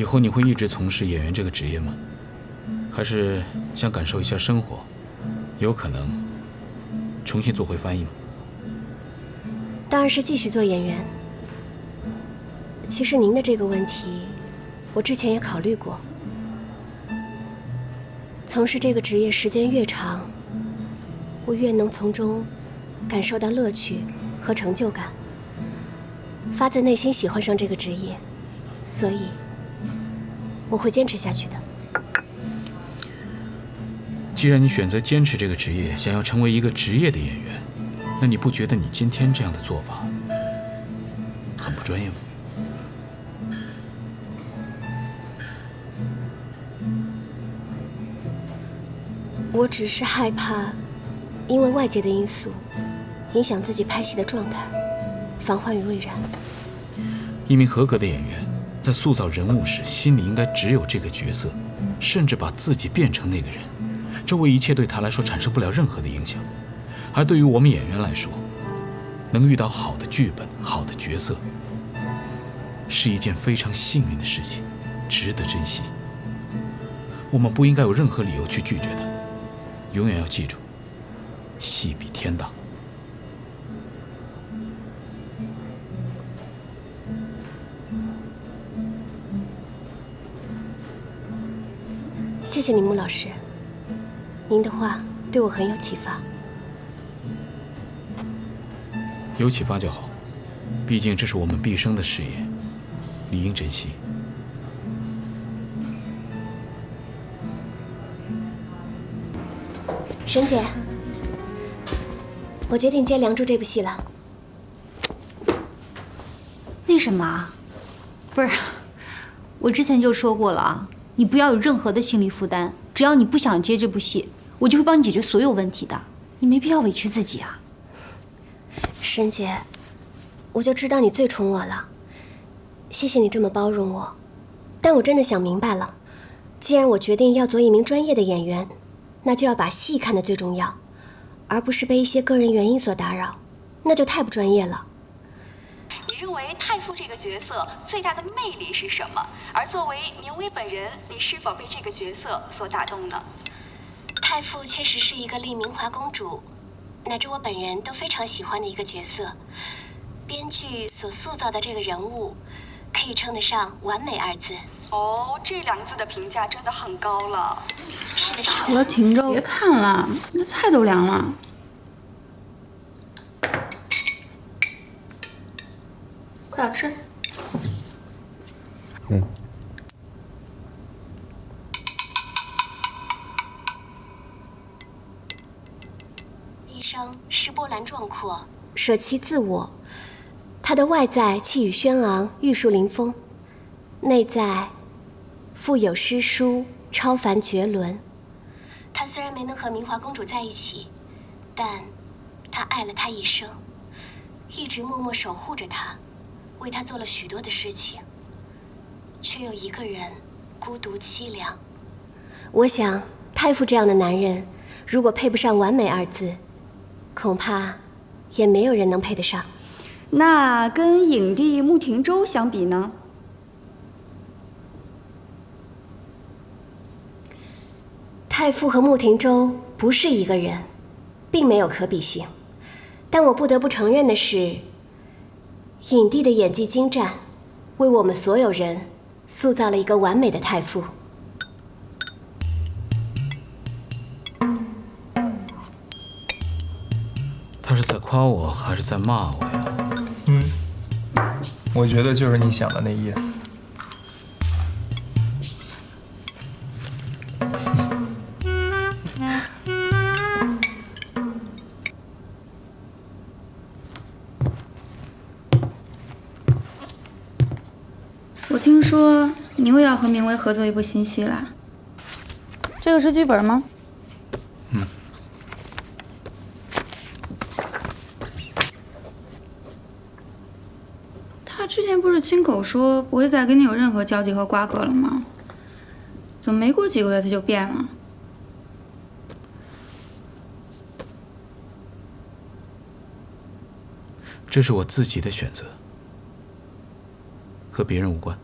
以后你会一直从事演员这个职业吗？还是想感受一下生活？有可能重新做回翻译吗？当然是继续做演员。其实您的这个问题，我之前也考虑过。从事这个职业时间越长，我越能从中感受到乐趣和成就感，发自内心喜欢上这个职业，所以我会坚持下去的。既然你选择坚持这个职业，想要成为一个职业的演员，那你不觉得你今天这样的做法很不专业吗？我只是害怕，因为外界的因素影响自己拍戏的状态，防患于未然。一名合格的演员在塑造人物时，心里应该只有这个角色，甚至把自己变成那个人，周围一切对他来说产生不了任何的影响。而对于我们演员来说，能遇到好的剧本、好的角色，是一件非常幸运的事情，值得珍惜。我们不应该有任何理由去拒绝他。永远要记住，戏比天大。谢谢你，穆老师。您的话对我很有启发。有启发就好，毕竟这是我们毕生的事业，理应珍惜。沈姐，我决定接《梁祝》这部戏了。为什么？不是，我之前就说过了啊，你不要有任何的心理负担。只要你不想接这部戏，我就会帮你解决所有问题的。你没必要委屈自己啊。沈姐，我就知道你最宠我了，谢谢你这么包容我。但我真的想明白了，既然我决定要做一名专业的演员。那就要把戏看得最重要，而不是被一些个人原因所打扰，那就太不专业了。你认为太傅这个角色最大的魅力是什么？而作为明威本人，你是否被这个角色所打动呢？太傅确实是一个令明华公主乃至我本人都非常喜欢的一个角色，编剧所塑造的这个人物，可以称得上完美二字。哦，这两个字的评价真的很高了。好了，停着，别看了，那菜都凉了。嗯。一生是波澜壮阔，舍弃自我。他的外在气宇轩昂，玉树临风，内在。富有诗书，超凡绝伦。他虽然没能和明华公主在一起，但他爱了她一生，一直默默守护着她，为她做了许多的事情，却又一个人孤独凄凉。我想，太傅这样的男人，如果配不上完美二字，恐怕也没有人能配得上。那跟影帝穆廷周相比呢？太傅和穆廷周不是一个人，并没有可比性。但我不得不承认的是，影帝的演技精湛，为我们所有人塑造了一个完美的太傅。他是在夸我，还是在骂我呀？嗯，我觉得就是你想的那意思。说你又要和明威合作一部新戏啦？这个是剧本吗？嗯。他之前不是亲口说不会再跟你有任何交集和瓜葛了吗？怎么没过几个月他就变了？这是我自己的选择，和别人无关。